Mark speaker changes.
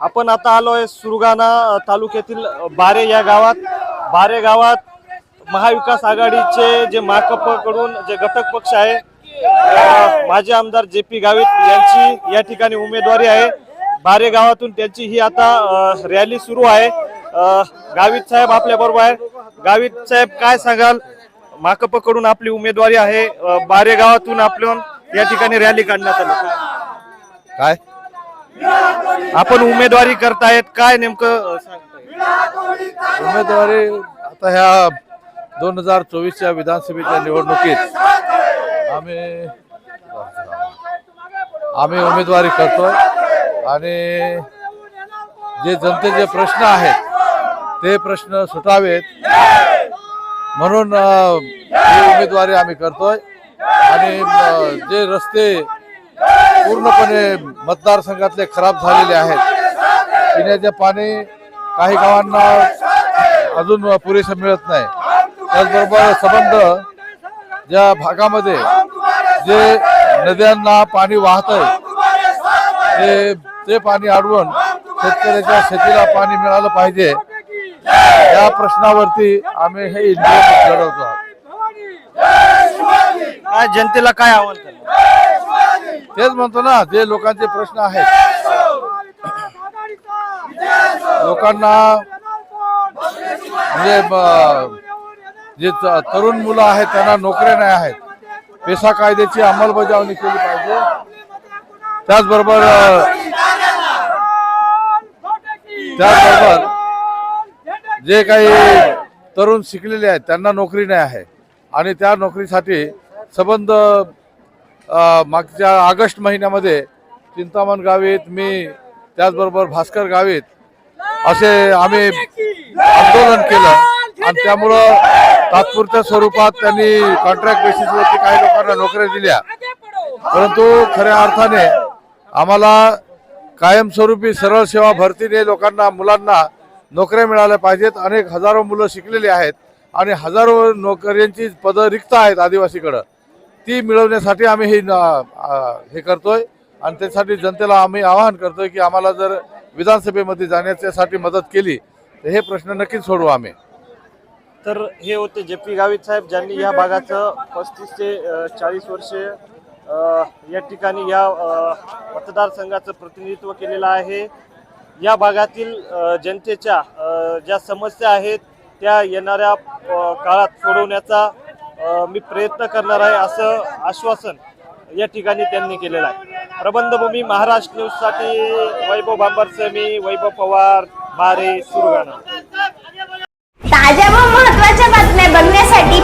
Speaker 1: आपण आता आलोय सुरगाणा तालुक्यातील बारे या गावात. बारे गावात महाविकास आघाडीचे जे माकपकडून जे घटक पक्ष आहे माजी आमदार जे पी गावित यांची या ठिकाणी उमेदवारी आहे. बारे गावातून त्यांची ही आता रॅली सुरू आहे. गावित साहेब आपल्या बरोबर आहे. गावित साहेब काय सांगाल? माकपकडून आपली उमेदवारी आहे. बारे गावातून आपण या ठिकाणी रॅली काढण्यात आली.
Speaker 2: काय?
Speaker 1: आपण उमेदवारी करतायत काय नेमकं
Speaker 2: उमेदवारी आता ह्या दोन हजार चोवीसच्या विधानसभेच्या निवडणुकीत आम्ही आम्ही उमेदवारी करतोय आणि जे जनतेचे प्रश्न आहेत ते प्रश्न सुटावेत. म्हणून ही उमेदवारी आम्ही करतोय. आणि जे रस्ते पूर्णपणे मतदारसंघातले खराब झालेले आहेत. पिण्याचे पाणी काही गावांना अजून पुरेसं मिळत नाही. त्याचबरोबर संबंध ज्या भागामध्ये जे नद्यांना पाणी वाहत आहे ते ते पाणी अडवून शेतकऱ्याच्या शेतीला पाणी मिळालं पाहिजे. या प्रश्नावरती आम्ही हे निवडणूक लढवतो. आहोत
Speaker 1: जनतेला काय आवडतं
Speaker 2: तेच म्हणतो ना जे लोकांचे प्रश्न आहेत. लोकांना म्हणजे जे तरुण मुलं आहेत त्यांना नोकऱ्या नाही आहेत. पेसा कायद्याची अंमलबजावणी केली पाहिजे. त्याचबरोबर त्याचबरोबर जे काही तरुण शिकलेले आहेत त्यांना नोकरी नाही आहे. आणि त्या नोकरीसाठी संबंध मागच्या ऑगस्ट महिन्यामध्ये चिंतामण गावीत मी त्याचबरोबर भास्कर गावीत असे आम्ही आंदोलन केलं. आणि त्यामुळं तात्पुरत्या स्वरूपात त्यांनी कॉन्ट्रॅक्ट बेसिसवरती काही लोकांना नोकऱ्या दिल्या. परंतु खऱ्या अर्थाने आम्हाला कायमस्वरूपी सरळ सेवा भरतीने लोकांना मुलांना नोकऱ्या मिळाल्या पाहिजेत. अनेक हजारो मुलं शिकलेली आहेत आणि हजारो नोकऱ्यांची पदं रिक्त आहेत आदिवासीकडं. ती मिळवण्यासाठी आम्ही हे न- हे करतोय. आणि त्यासाठी जनतेला आम्ही आवाहन करतोय की आम्हाला जर विधानसभेमध्ये जाण्याच्यासाठी मदत केली तर हे प्रश्न नक्कीच सोडवू आम्ही.
Speaker 1: तर हे होते जे पी गावित साहेब ज्यांनी या भागाचं पस्तीस ते चाळीस वर्षे या ठिकाणी या मतदारसंघाचं प्रतिनिधित्व केलेलं आहे. या भागातील जनतेच्या ज्या समस्या आहेत त्या येणाऱ्या काळात सोडवण्याचा मी प्रयत्न करणार आहे असं आश्वासन या ठिकाणी त्यांनी केलेलं आहे. प्रबंधभूमी महाराष्ट्र न्यूजसाठी वैभव भांबरचे मी वैभव पवार मारे सुरगाणा. ताज्या व महत्त्वाच्या बातम्या बघण्यासाठी